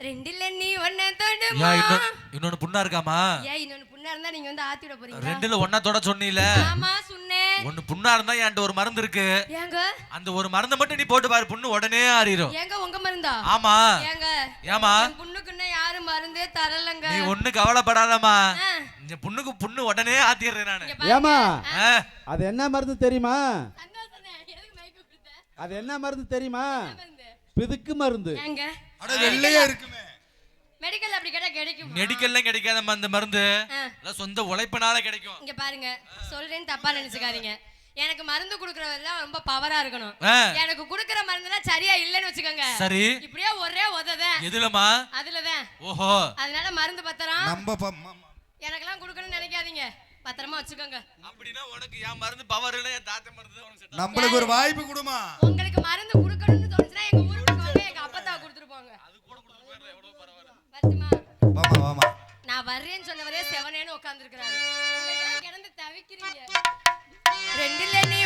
ரெண்டில் நீ தொடுமா? இன்னொ- இன்னொன்னு புண்ணா இருக்காமா? ஏன் இன்னொன்னு புண்ணா இருந்தா நீங்க வந்து ஆத்தி விட போறீங்களா? ரெண்டுல ஒன்னா தொட சொன்னீல. ஆமா சொன்னேன். ஒண்ணு புண்ணா இருந்தா என்கிட்ட ஒரு மருந்து இருக்கு? ஏங்க? அந்த ஒரு மருந்தை மட்டும் நீ போட்டு பாரு புண்ணு உடனே ஆறிடும் ஏங்க உங்க மருந்தா? ஆமா. ஏங்க ஏமா. என் புண்ணுக்குன்னு யாரும் மருந்தே தரலங்க. நீ ஒண்ணு கவலைப்படாதம்மா. இந்த புண்ணுக்கு புண்ணு உடனே ஆத்திடுறேன் நானு. ஏமா அது என்ன மருந்து தெரியுமா? அது என்ன மருந்து தெரியுமா? பிதுக்கு மருந்து. ஏங்க? அட வெள்ளையா இருக்குமே. மெடிக்கல் அப்படி கேட்டா கிடைக்கும்? மெடிக்கல்ல கிடைக்காதம்மா இந்த மருந்து. எல்லாம் சொந்த உழைப்பினால கிடைக்கும். இங்க பாருங்க சொல்றேன்னு தப்பா நினைச்சுக்காதீங்க. எனக்கு மருந்து குடுக்கறதெல்லாம் ரொம்ப பவரா இருக்கணும். எனக்கு குடுக்கற மருந்தெல்லாம் சரியா இல்லைன்னு வச்சுக்கோங்க. சரி. இப்படியே ஒரே உததான் எதுலமா அதுலதான். ஓஹோ. அதனால மருந்து பத்திரம். நம்ம எனக்கெல்லாம் குடுக்கணும்னு நினைக்காதீங்க. பத்திரமா வச்சுக்கோங்க. அப்படின்னா உனக்கு என் மருந்து பவர் இல்ல என் தாத்தா மருந்து. நம்மளுக்கு ஒரு வாய்ப்பு கொடுமா. உங்களுக்கு மருந்து குடுக்கணும்னு தோணுச்சுன்னா எங்க ஊருக்கு வாங்க எங்க அப்பத்தா கொடுத்துட்டு போங்க வரட்டுமா வாமா வாமா. நான் வர்றேன்னு சொன்னவரே செவனேன்னு உட்காந்துருக்கிறாரு கிடந்து தவிக்கிறீங்க? ரெண்டுல நீ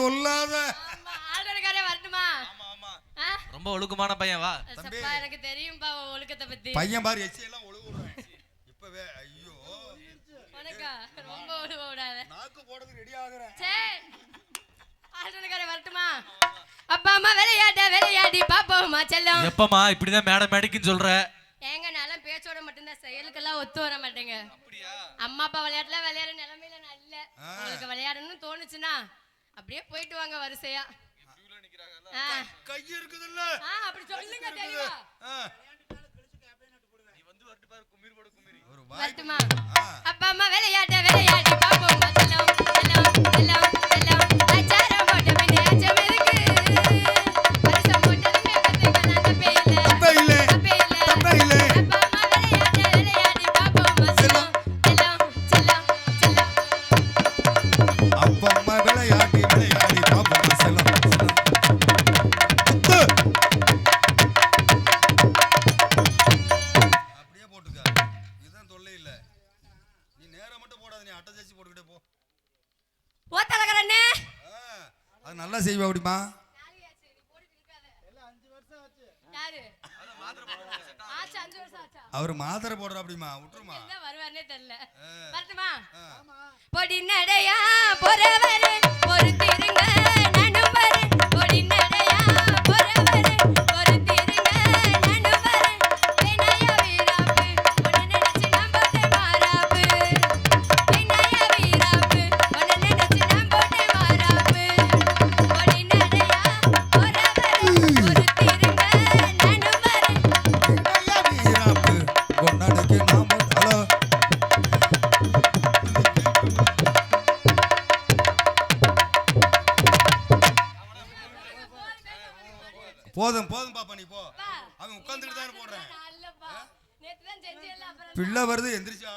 சொல்லாத? ரொம்ப ஒழுக்கமான பையன் வா. எனக்கு தெரியும்பா ஒழுக்கத்தை பத்தி. பையன் பாரு எச்சி எல்லாம் ஒழுகுறேன். இப்பவே ஐயோ. உனக்கா? ரொம்ப ஒழுக விடாத. நாக்கு போடுறது ரெடி ஆகுறேன். சரி ஆல்ரெடி வரட்டுமா? அப்பா அம்மா விளையாட்ட விளையாடி பாப்போமா செல்லம். எப்பமா இப்படிதான் மேடம் மேடிக்குன்னு சொல்ற? ஏங்க நான் பேச்சோட மட்டும்தான் செயலுக்கெல்லாம் ஒத்து வர மாட்டேங்க. அம்மா அப்பா விளையாட்டுல விளையாடுற நிலைமையில நான் இல்ல. உங்களுக்கு விளையாடணும்னு தோணுச்சுன்னா அப்படியே போயிட்டு வாங்க வரிசையா. ஆ. கை இருக்குதுல்ல. அப்படி சொல்லுங்க தெளிவா. அப்பா அம்மா விளையாட்ட விளையாடி பாப்போம் செய்வா அப்படிமா அவர் மாத்திரை போடுற அப்படிமா விட்டுருமா? எங்க வருவார்னே தெரியல. வரட்டுமா? பொடி நடையா பொறவரு பொறுத்திருங்க நானும் வரேன் பொடி நடையா.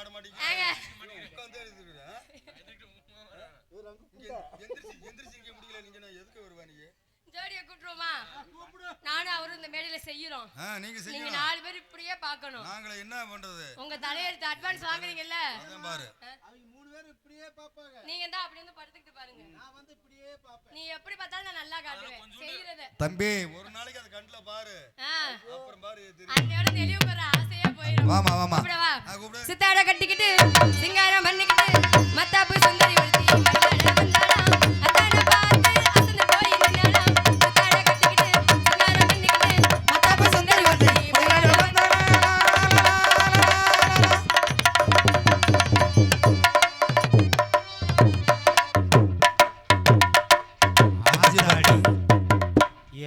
வருவா நீங்க ஜோடியை? நானும் அவரும் இந்த மேடையில செய்யறோம். நீங்க நாலு பேர் இப்படியே பார்க்கணும். நாங்கள என்ன பண்றது? உங்க தலையெழுத்து அட்வான்ஸ் வாங்குறீங்கல்ல? அதான் பாரு அவங்க மூணு பேரும் இப்படியே பார்ப்பாங்க. நீங்க தான் அப்படி வந்து படுத்துக்கிட்டு பாருங்க. நான் வந்து இப்படியே பார்ப்பேன். நீ எப்படி பார்த்தாலும் நான் நல்லா காட்டுவேன். செய்யறத தம்பி ஒரு நாளைக்கு அது கண்ணுல பாரு. ஆ, அப்புறம் பாரு அன்னையோட தெளிவு பெற ஆசையா போயிடும். வாமா வாமா. சித்தாட கட்டிக்கிட்டு சிங்காரம் பண்ணிக்கிட்டு மத்தாப்பு சுந்தரி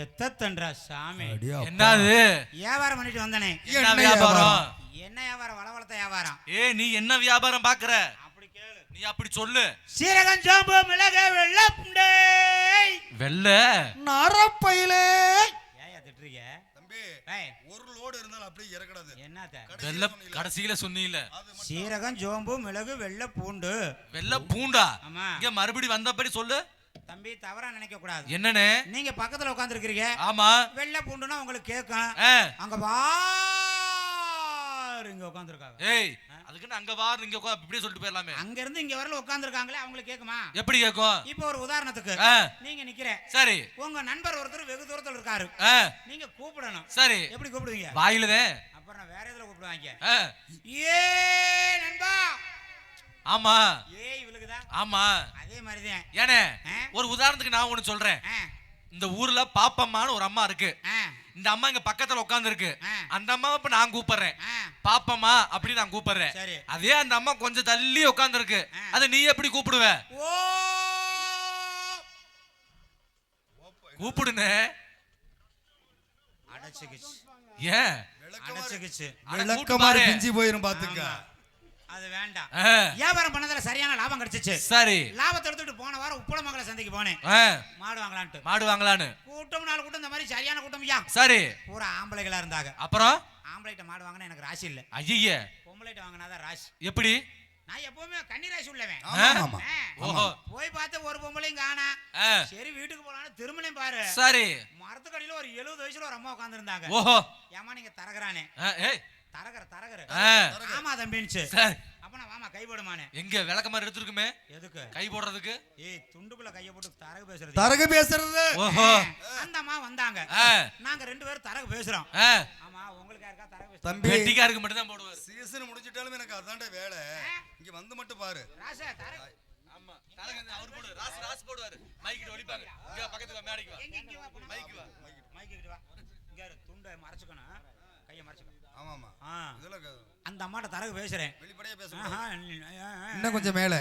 எத்தத்தன்றா சாமி? என்னது? வியாபாரம் பண்ணிட்டு வந்தனே. என்ன வியாபாரம்? என்ன வியாபாரம்? வளவளத்த வியாபாரம். ஏ நீ என்ன வியாபாரம் பாக்குற? அப்படி கேளு. நீ அப்படி சொல்லு. சீரகம் சோம்பு மிளகு வெள்ளப்புண்டை வெள்ள? நரப்பையிலே. ஏயா திட்டுறீங்க? தம்பி ஏய், ஒரு லோடு இருந்தாலும் அப்படியே இறக்கடாது. என்னத்த? வெள்ள. கடைசியில சொன்னீல சீரகம் சோம்பு மிளகு வெள்ளை பூண்டு. வெள்ள பூண்டா? ஆமா. இங்க மறுபடி வந்தபடி சொல்லு. தம்பி தவறா நினைக்க கூடாது. என்னன்னு? நீங்க பக்கத்துல உட்காந்துருக்கீங்க ஆமா. வெள்ளை பூண்டுனா உங்களுக்கு கேட்கும் அங்க பாரு இங்க உட்காந்துருக்காங்க ஏய் அதுக்குன்னு அங்க வா இங்க உட்கார், இப்படியே சொல்லிட்டு போயிடலாமே. அங்க இருந்து இங்க வரல உட்காந்துருக்காங்களே அவங்களுக்கு கேக்குமா? எப்படி கேட்கும் இப்போ ஒரு உதாரணத்துக்கு நீங்க நிக்கிற. சரி. உங்க நண்பர் ஒருத்தர் வெகு தூரத்துல இருக்காரு. நீங்க கூப்பிடணும். சரி. எப்படி கூப்பிடுவீங்க? வாயிலுதான் அப்புறம் வேற எதுல கூப்பிடுவாங்க? ஏ நண்பா ஆமா. ஏ இவளுக்குதான். ஆமா. அதே மாதிரிதான். ஏனே? ஒரு உதாரணத்துக்கு நான் ஒண்ணு சொல்றேன். இந்த ஊர்ல பாப்பம்மான்னு ஒரு அம்மா இருக்கு. இந்த அம்மா இங்க பக்கத்துல உட்கார்ந்து இருக்கு. அந்த அம்மாவை இப்ப நான் கூப்பிடுறேன். பாப்பம்மா அப்படி நான் கூப்பிடுறேன். அதே அந்த அம்மா கொஞ்சம் தள்ளி உட்கார்ந்து இருக்கு. அதை நீ எப்படி கூப்பிடுவ? ஓ. கூப்பிடுனே. அடைச்சுக்கிச்சு. ஏன்? அடைச்சுக்கிச்சு. விளக்கமாறு. பிஞ்சு போயிரும் பாத்துக்க. அது வேண்டாம். வியாபாரம் பண்ணதுல சரியான லாபம் கிடைச்சிச்சு. சரி. லாபத்தை எடுத்துட்டு போன வாரம் உப்பளமங்கல சந்தைக்கு போனேன். மாடு வாங்கலான்ட்டு. மாடு வாங்கலான்னு. கூட்டம் நாலு கூட்டம் இந்த மாதிரி சரியான கூட்டம் ஐயா. சரி. பூரா ஆம்பளைகளா இருந்தாங்க. அப்புறம்? ஆம்பளைட்ட மாடு வாங்கினா எனக்கு ராசி இல்ல. ஐய பொம்பளைட்ட வாங்கினாதான் ராசி. எப்படி? நான் எப்பவுமே கன்னி ராசி உள்ளவன். போய் பார்த்து ஒரு பொம்பளையும் காணா சரி வீட்டுக்கு போலான்னு திருமணையும் பாரு. சரி. மரத்துக்கடியில ஒரு எழுபது வயசுல ஒரு அம்மா உட்காந்துருந்தாங்க ஓஹோ. ஏமா நீங்க ஏய். தரகர தரகர. ஆமா தம்பின்ச்சு சரி. அப்ப நான் வாமா கை போடுமானே எங்க விளக்கமாறு எடுத்துருக்குமே? எதுக்கு? கை போடுறதுக்கு? ஏய் துண்டுக்குள்ள கைய போட்டு தரகு பேசுறது. தரகு பேசுறது. ஓஹோ. அந்த அம்மா வந்தாங்க. நாங்க ரெண்டு பேரும் தரகு பேசுறோம். ஆமா உங்களுக்கு யாருக்கா தரகு பேசுறோம் தம்பி. வெட்டிக்காருக்கு மட்டும் தான் போடுவாரு. சீசன் முடிஞ்சிட்டாலும் எனக்கு அதான்டா வேலை. இங்க வந்து மட்டும் பாரு. ராசா தரகு. ஆமா. அவர் போடு ராஸ் ராஸ் போடுவாரு. மைக்கிட்ட ஒலிப்பாங்க இங்க பக்கத்துல மேடைக்கு வா. எங்க இங்க வா பொண்ணு. மைக்கு வா. மைக்கு கிட்ட வா. இங்க இரு, துண்டை மறைச்சுக்கணும். கைய மறைச்சுக்கணும் ஆமா ஆமா ஆ. இதெல்லாம் க- அந்த அம்மாட்ட தரகு பேசுறேன். வெளிப்படையா பேச ஆ. இன்னும் கொஞ்சம் மேல.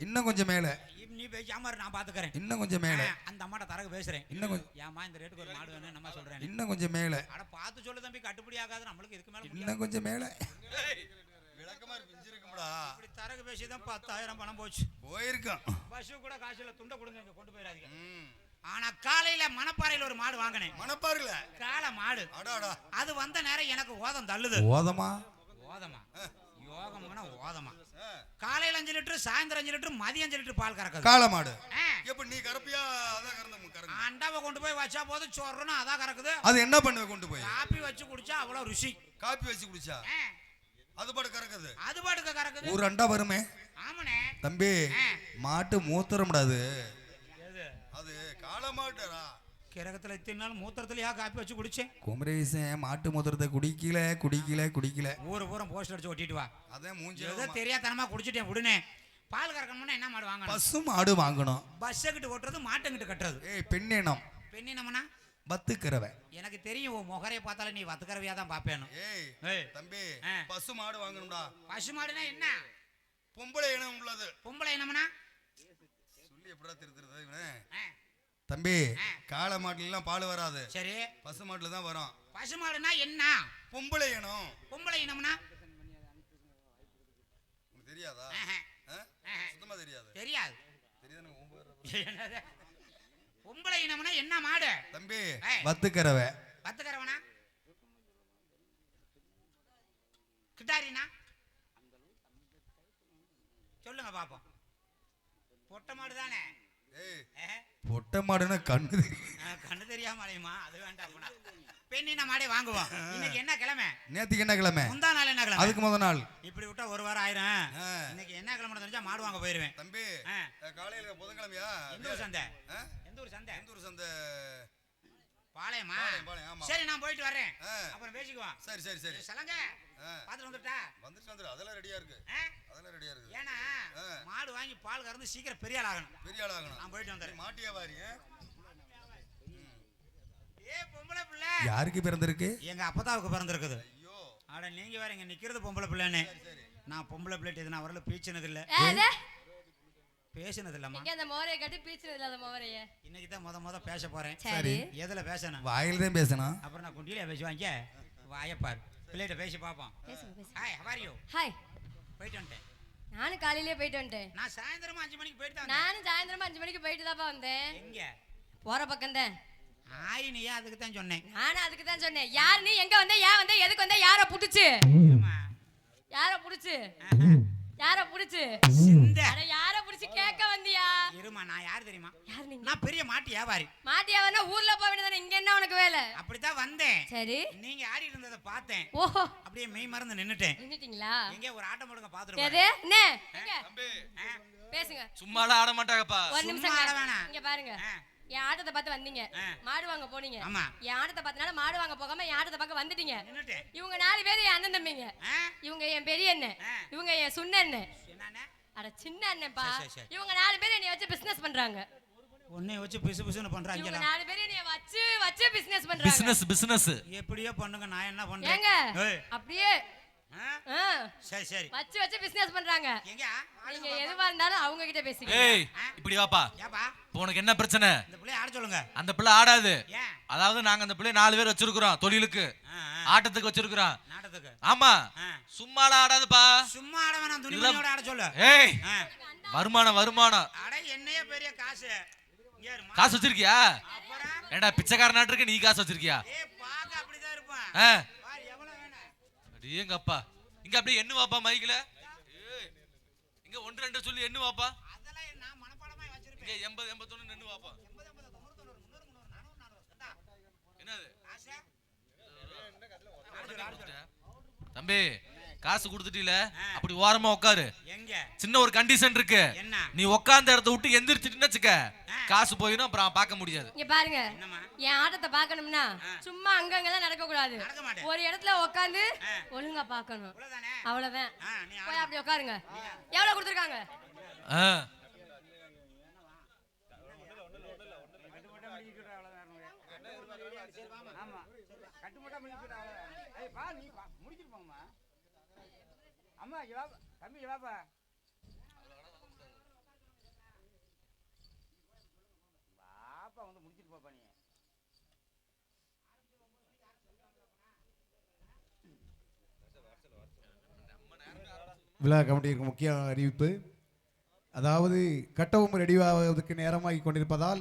இன்னும் கொஞ்சம் மேல. இப்ப நீ பேசாம இரு, நான் பாத்துக்கறேன். இன்னும் கொஞ்சம் மேல. அந்த அம்மாட்ட தரகு பேசுறேன். இன்னும் கொஞ்சம் ஏமா இந்த ரேட்டுக்கு ஒரு மாடு வேணும் நம்ம சொல்றேன். இன்னும் கொஞ்சம் மேல. அட பார்த்து சொல்லு தம்பி கட்டுப்படி ஆகாது நம்மளுக்கு இதுக்கு மேல. இன்னும் கொஞ்சம் மேல. விளக்கமா பிஞ்சிருக்கும்டா இப்படி தரகு பேசி தான் பத்தாயிரம் பணம் போச்சு. போயிருக்கான். பஸ்ஸு கூட காசு இல்ல துண்டை கொடுங்க இங்க கொண்டு போயிடாதீங்க. ஆனா காலையில மணப்பாறையில ஒரு மாடு வாங்கினேன். மணப்பாருல காளை மாடு. அடாடா அது வந்த நேரம் எனக்கு ஓதம் தள்ளுது. ஓதமா? ஓதமா. யோகம்னா ஓதமா. காலையில அஞ்சு லிட்டர் சாயந்தரம் அஞ்சு லிட்டர் மதியம் அஞ்சு லிட்டர் பால் கறக்குது. காளை மாடு. ஆ. எப்ப நீ கறப்பியா அதான் கறந்து அண்டாவை கொண்டு போய் வச்சா போதும் சொர்றணும் அதான் கறக்குது. அது என்ன பண்ணுவ கொண்டு போய்? காப்பி வச்சு குடிச்சா அவ்வளவு ருசி. காப்பி வச்சு குடிச்சா. அது பாடு கறக்குது? அது பாட்டுக்கு கறக்குது. ஒரு அண்டா வருமே? ஆமாண்ணே. தம்பி. மாட்டு மூத்திரம்டாது அது கிரகத்துல இத்தனை நாள் மூத்திரத்துலயா காப்பி வச்சு குடிச்சேன்? குமரேசன் மாட்டு மூத்திரத்தை குடிக்கல குடிக்கல குடிக்கல. ஊரு பூரா போஸ்ட் அடிச்சு ஒட்டிட்டு வா. அதான் மூஞ்சி ஏதோ தெரியாதனமா குடிச்சிட்டேன் விடுனே. பால் கறக்கணும்னா என்ன மாடு வாங்கணும்? பசு மாடு வாங்கணும். பஸ்ஸை கிட்ட ஓட்டுறது மாட்டங்கிட்ட கட்டுறது. ஏய் பெண்ணினம். பெண்ணி நம்மனா பத்துக்கிறவ எனக்கு தெரியும் உன் முகரைய பார்த்தாலும் நீ வத்துக்கறவையா தான் பாப்பேன்னு ஏய் ஏய் தம்பி. பசு மாடு வாங்கணும்டா. பசு மாடுனா என்ன? பொம்பளை இனம் உள்ளது. பொம்பளை என்னமனா சொல்லி எப்படா திருத்துறது தம்பி. காளை மாட்டுல எல்லாம் பால் வராது. சரி. பசு மாட்டுல தான் வரும். பசு மாடுனா என்ன? பொம்பளை இனம். பொம்பளை இனம்னா? தெரியாதா. சுத்தமா தெரியாது. தெரியாது. தெரியாது? பொம்பளை இனம்னா என்ன மாடு? தம்பி வத்துக்கறவனா கிட்டாரினா சொல்லுங்க பாப்போம் பொட்டை மாடு தானே ஏய் ஏ, பொட்டை மாடுன்னா கண்ணு கண்ணு தெரியாம அலையுமா? அது வேண்டாம். பெண்ணின மாடே வாங்குவோம்? இன்னைக்கு என்ன கிழமை? நேத்துக்கு என்ன கிழமை? முந்தா நாள் என்ன கிழமை? அதுக்கு முத நாள். இப்படி விட்டா ஒரு வாரம் ஆயிரும். இன்னைக்கு என்ன கிழமை தெரிஞ்சா மாடு வாங்க போயிருவேன். தம்பி காலையில புதன்கிழமையா? எந்த ஊர் சந்தை? எந்த ஊர் சந்தை? எந்த ஊர் சந்தை? பாளையமா. சரி நான் போயிட்டு வரேன். அப்புறம் பேசிக்குவோம். சரி சரி சரி. சலங்க. ஆ. பார்த்துட்டு வந்துட்டா? வந்துட்டு வந்துரு. அதெல்லாம் ரெடியா இருக்கு? அதெல்லாம் ரெடியா இருக்கு. ஏன்னா. மாடு வாங்கி பால் கறந்து சீக்கிரம் பெரிய ஆள் ஆகணும். பெரிய ஆள் ஆகணும். நான் போயிட்டு நீ வந்துடுறேன் மாட்டியா வாரி ஏ பொம்பளை பிள்ளை. யாருக்கு பிறந்திருக்கு? எங்க அப்பதாவுக்கு பிறந்திருக்குது. ஐயோ. அட நீங்க வேற இங்க நிக்கிறது பொம்பளை பிள்ளைன்னு. நான் பொம்பளை பிள்ளைட்டு இது நான் வரல பேசினது இல்ல? பேசினது இல்லம்மா இங்க அந்த மோரையை கட்டி பீச்சுனது இல்லாத மோரைய? இன்னைக்கு தான் முத முத பேச போறேன். சரி. எதுல பேசணும்? வாயில தான் பேசணும். அப்புறம் நான் குண்டியில பேசுவாங்க வாயப்பார் பிள்ளைகிட்ட பேசி பேசுங்க hi how are you hi போயிட்டு வந்துட்டேன். நானும் காலையிலேயே போயிட்டு வந்துட்டேன். நான் சாயந்தரமா அஞ்சு மணிக்கு போயிட்டு தான் வந்தேன். நானும் சாயந்தரமா அஞ்சு மணிக்கு போயிட்டு தான்ப்பா வந்தேன். எங்க? போற பக்கம் தான். ஆய் நீ அதுக்கு தான் சொன்னேன். நானும் அதுக்கு தான் சொன்னேன். யார் நீ? எங்க வந்த? ஏன் வந்த? எதுக்கு வந்த? யார புடிச்சு. யார புடிச்சு? ஆஹா. யார புடிச்சு? சிந்த. அட யார புடிச்சு கேட்க வந்தியா? இருமா நான் யார் தெரியுமா? யார் நீங்க நான் பெரிய மாட்டு வியாபாரி. மாட்டியாவனா ஊர்ல போக வேண்டியதானே இங்க என்ன உனக்கு வேலை? அப்படித்தான் வந்தேன். சரி. நீங்க ஆடிட்டு இருந்ததை பார்த்தேன். ஓஹோ அப்படியே மெய் மறந்து நின்னுட்டேன். நின்னுட்டீங்களா? எங்க ஒரு ஆட்டம் போடுங்க பாத்துருவோம் எது? என்ன? பேசுங்க. சும்மாலாம் ஆட மாட்டாங்கப்பா ஒரு நிமிஷம் ஆட வேணாம். இங்க பாருங்க. என் ஆட்டத்தை பார்த்து வந்தீங்க. மாடு வாங்க போனீங்க. ஆமா. என் ஆட்டத்தை பார்த்தனால மாடு வாங்க போகாம என் ஆட்டத்தை பார்க்க வந்துட்டீங்க. இவங்க நாலு பேர் என் அண்ணன் தம்பிங்க? இவங்க என் பெரிய அண்ணன். இவங்க என் சுண்ண அண்ணன். அட சின்ன அண்ணன்ப்பா. இவங்க நாலு பேர் என்னைய வச்சு பிசினஸ் பண்றாங்க. உன்னை வச்சு பிசு பிசுன்னு இவங்க பண்றாங்களா நாலு பேர் என்னைய வச்சு வச்சு பிசினஸ் பண்றாங்க. பிசினஸ் பிசினஸ் எப்படியோ பண்ணுங்க நான் என்ன பண்றேன்? அப்படியே சரி சரி. வச்சு வச்சு பிசினஸ் பண்றாங்க. எங்க நீங்க எதுவா இருந்தாலும் அவங்க கிட்ட பேசிக்க ஏய் இப்படி வாப்பா. ஏப்பா? உனக்கு என்ன பிரச்சனை? இந்த பிள்ளைய ஆட சொல்லுங்க. அந்த பிள்ளை ஆடாது. அதாவது நாங்க அந்த பிள்ளை நாலு பேர் வச்சிருக்கிறோம் தொழிலுக்கு. ஆட்டத்துக்கு வச்சிருக்கிறோம். நாட்டத்துக்கு. ஆமா. ஆ. சும்மாலாம் ஆடாதுப்பா. சும்மா ஆட வேணாம் துணிமணியோட ஆட சொல்லு. ஏய். வருமானம் வருமானம். அட என்னையே பெரிய காசு. காசு வச்சிருக்கியா? அப்புறம்? ஏண்டா பிச்சைக்கார நாட்டுக்கு நீ காசு வச்சிருக்கியா? ஏ பாக்க அப்படிதான் இருப்பான் ஆ பாரு எவ்வளவு வேணும் அப்பா இங்க அப்படியே எண்ணு வாப்பா மைக்கில இங்க ஒன்று ரெண்டு சொல்லி எண்ணு வாப்பா அதெல்லாம் நான் மனப்பாடமா வச்சிருப்பேன். இங்க எண்பது எண்பத்தொன்னு எண்ணு வாப்பா என்னது? தம்பி காசு கொடுத்துட்டீல? அப்படி ஓரமா உட்காரு. எங்க? சின்ன ஒரு கண்டிஷன் இருக்கு. என்ன? நீ உட்கார்ந்த இடத்த விட்டு எந்திரிச்சிட்டுன்னு வச்சுக்க. காசு போயிடும் அப்புறம் பார்க்க முடியாது. இங்க பாருங்க. என்னம்மா? என் ஆட்டத்தை பார்க்கணும்னா சும்மா அங்கங்கெல்லாம் நடக்க கூடாது நடக்க மாட்டேன். ஒரு இடத்துல உட்காந்து ஒழுங்கா பார்க்கணும். அவ்வளவுதான். போய் அப்படி உட்காருங்க எவ்வளவு கொடுத்துருக்காங்க. அம்மா தம்பி இங்க வாப்பா வாப்பா வந்து முடிச்சிட்டு போப்பா நீ விழா கமிட்டியிற்கு முக்கிய அறிவிப்பு. அதாவது கட்டவும் ரெடியாவதற்கு நேரமாகி கொண்டிருப்பதால்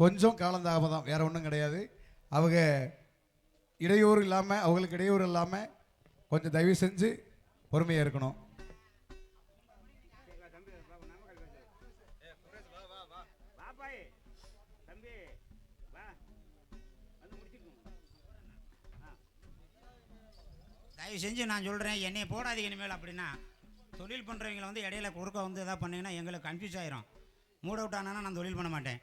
கொஞ்சம் காலந்தாமதம் வேற ஒன்றும் கிடையாது. அவங்க இடையூறு இல்லாமல் அவங்களுக்கு இடையூறு இல்லாமல் கொஞ்சம் தயவு செஞ்சு பொறுமையாக இருக்கணும். தயவு செஞ்சு நான் சொல்கிறேன் என்னையை போடாதீங்க இனிமேல் அப்படின்னா. தொழில் பண்ணுறவங்களை வந்து இடையில குறுக்க வந்து எதாவது பண்ணீங்கன்னா எங்களுக்கு கன்ஃபியூஸ் ஆயிரும். மூட் அவுட் ஆனா நான் தொழில் பண்ண மாட்டேன்.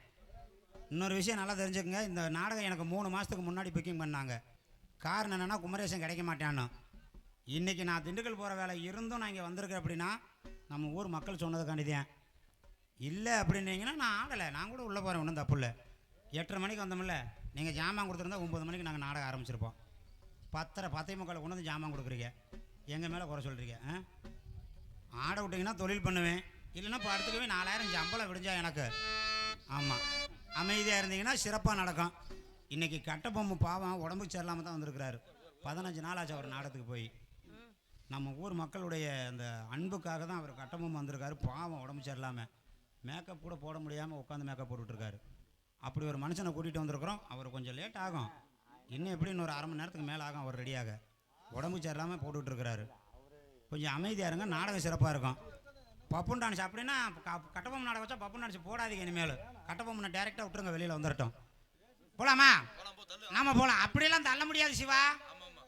இன்னொரு விஷயம் நல்லா தெரிஞ்சுக்கங்க. இந்த நாடகம் எனக்கு மூணு மாதத்துக்கு முன்னாடி புக்கிங் பண்ணாங்க. காரணம் என்னென்னா குமரேசன் கிடைக்க மாட்டான்னு இன்றைக்கி நான் திண்டுக்கல் போகிற வேலை இருந்தும் நான் இங்கே வந்திருக்கேன் அப்படின்னா நம்ம ஊர் மக்கள் சொன்னதுக்காண்டி தான் இல்லை அப்படின்னீங்கன்னா நான் ஆடலை நான் கூட உள்ளே போகிறேன் ஒன்றும் தப்பு இல்லை. எட்டரை மணிக்கு வந்தோம்ல. நீங்கள் ஜாமான் கொடுத்துருந்தா ஒம்பது மணிக்கு நாங்கள் நாடகம் ஆரம்பிச்சிருப்போம். பத்தரை பத்தே முக்கால் கொண்டு வந்து ஜாமான் கொடுக்குறீங்க. எங்கள் மேலே குறை சொல்கிறீங்க ஆ? ஆட விட்டிங்கன்னா தொழில் பண்ணுவேன். இல்லைன்னா இப்போ அடுத்துக்கவே நாலாயிரம் சம்பளம் விடிஞ்சா எனக்கு. ஆமாம் அமைதியாக இருந்தீங்கன்னா சிறப்பாக நடக்கும். இன்றைக்கி கட்டபொம்மை பாவம் உடம்பு சரியில்லாமல் தான் வந்திருக்கிறாரு. பதினஞ்சு நாள் ஆச்சு அவர் நாடத்துக்கு போய். நம்ம ஊர் மக்களுடைய அந்த அன்புக்காக தான் அவர் கட்டபொம்மை வந்திருக்காரு. பாவம் உடம்பு சரியில்லாமல் மேக்கப் கூட போட முடியாமல் உட்காந்து மேக்கப் போட்டுட்ருக்காரு அப்படி ஒரு மனுஷனை கூட்டிகிட்டு வந்திருக்கிறோம். அவர் கொஞ்சம் லேட் ஆகும். இன்னும் எப்படி இன்னொரு அரை மணி நேரத்துக்கு மேலே ஆகும் அவர் ரெடியாக உடம்பு சரியில்லாமல் போட்டுட்ருக்கிறாரு கொஞ்சம் அமைதியாக இருங்க. நாடகம் சிறப்பாக இருக்கும். பப்புன் டான்ஸ் அப்படின்னா க- கட்டபொம்மன் நாடகம் வச்சா பப்புன் டான்ஸ் போடாதீங்க இனிமேல். கட்டபொம்மனை டேரெக்டாக விட்டுருங்க வெளியில் வந்துடட்டும் போலாமா? நாம போலாம். அப்படியெல்லாம் தள்ள முடியாது சிவா.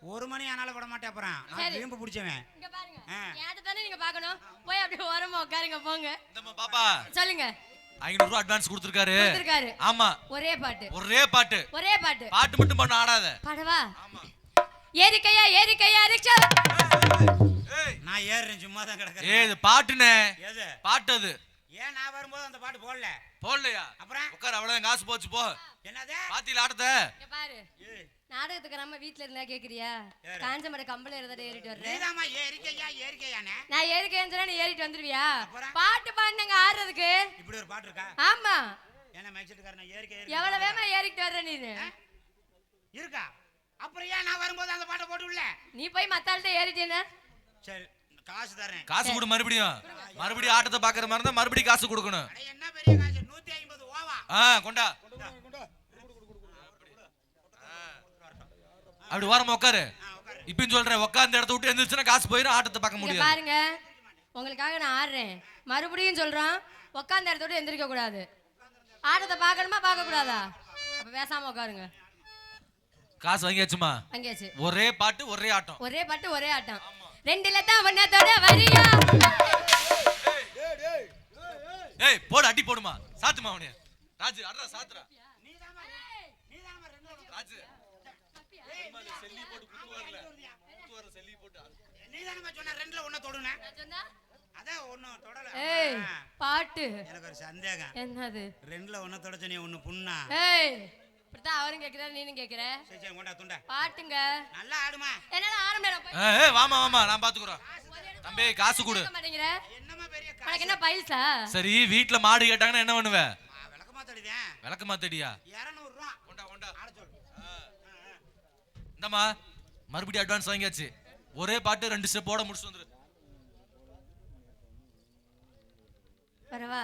ஒரு மணி ஆனாலும் விட மாட்டேன் அப்புறம். நான். விரும்பு பிடிச்சவன். இங்க பாருங்க. ஆட்டத்தை தானே நீங்க பார்க்கணும்? போய் அப்படியே ஓரமா உட்காருங்க போங்க. இந்தம்மா பாப்பா. சொல்லுங்க. ஐநூறு ரூபா அட்வான்ஸ் கொடுத்துருக்காரு. கொடுத்திருக்காரு. ஆமா. ஒரே பாட்டு. ஒரே பாட்டு. ஒரே பாட்டு. பாட்டு மட்டும் பண்ண ஆடாத பாடவா ஏரிக்கையா ஏரிக்கையா ரிக்ஷா. நான் ஏறுறேன் சும்மா தான் ஏய் கிடக்கிறேன் இது பாட்டுனே. எது? பாட்டு அது. ஏன் நான் வரும்போது அந்த பாட்டு போடல? போடலையா? அப்புறம்? உட்கார் அவ்வளவுதான் காசு போச்சு போ. என்னது? பாத்தியில ஆட்டத்த. இங்க பாரு. ஏய், நாடகத்துக்கு நம்ம வீட்ல இருந்தா கேக்குறியா? காஞ்சமட கம்பள இருந்தா ஏறிட்டு வர்றேன் நீதாம்மா ஏறிக்கையா ஏறிக்கையானே? நான் ஏறிக்கேன்னு சொன்னா நீ ஏறிட்டு வந்துருவியா? பாட்டு பாடுங்க ஆடுறதுக்கு. இப்படி ஒரு பாட்டு இருக்கா? ஆமா. என்ன ஏறிக்கை எவ்வளவு ஏறிட்டு வர்ற நீ இருக்கா? இருக்கா? அப்புறம் ஏன் நான் வரும்போது அந்த பாட்டை போட்டு விடல நீ போய் மத்தாள்கிட்ட ஏறிட்டேன்னா? சரி காசு தரேன் காசு கொடு மறுபடியும். மறுபடியும் ஆட்டத்தை பாக்குற மாதிரி இருந்தா மறுபடியும் காசு கொடுக்கணும். அட, என்ன பெரிய காசு? நூத்தி ஐம்பது ஓவா? ஆ கொண்டா. அப்படி ஓரமா உட்காரு. இப்பயும் சொல்றேன் உட்கார்ந்த இடத்த விட்டு எந்திரிச்சுன்னா காசு போயிடும் ஆட்டத்தை பார்க்க முடியாது. பாருங்க உங்களுக்காக நான் ஆடுறேன். மறுபடியும் சொல்றோம் உட்காந்த இடத்தோட எந்திரிக்க கூடாது. ஆட்டத்தை பார்க்கணுமா பார்க்க கூடாதா அப்ப பேசாம உட்காருங்க. காசு வாங்கியாச்சுமா? அங்கேயாச்சு ஒரே பாட்டு ஒரே ஆட்டம். ஒரே பாட்டு ஒரே ஆட்டம். ரெண்டுல தான் ஒன்னத்தோட வரியா? ஏய் போடு அடி போடுமா. சாத்துமா அவனே ராஜு அட்ரா சாத்துறா ராஜு. நீதானம்மா சொன்ன ரெண்டுல ஒண்ணு தொடுனேன் நான் சொன்னா, அதான் ஒண்ணு ஆ, பாட்டு. எனக்கு ஒரு சந்தேகம். என்னது? ரெண்டுல ஒண்ணு தொடச்ச நீ ஒண்ணு புண்ணா? ஏய் இப்படித்தான் அவரும் கேக்குறாரு நீனும் கேக்குற சரி சரி கொண்டா துண்டா. பாட்டுங்க. நல்லா ஆடுமா? என்னால ஏய், ஏய் வாமா வாமா நான் பாத்துக்குறோம் தம்பி காசு கொடு. மாட்டேங்கிற? பெரிய உனக்கு என்ன பைல்ஸா? சரி வீட்ல மாடு கேட்டாங்கன்னா என்ன பண்ணுவ விளக்கமா தடிதேன் விளக்கு மாத்தடியா? இரநூறு ரூபா கொண்டா கொண்டா. ஆட சொல்லு. இந்தம்மா மறுபடியும் அட்வான்ஸ் வாங்கியாச்சு. ஒரே பாட்டு ரெண்டு ஸ்டெப் போட முடிச்சு வந்துரு. வரவா?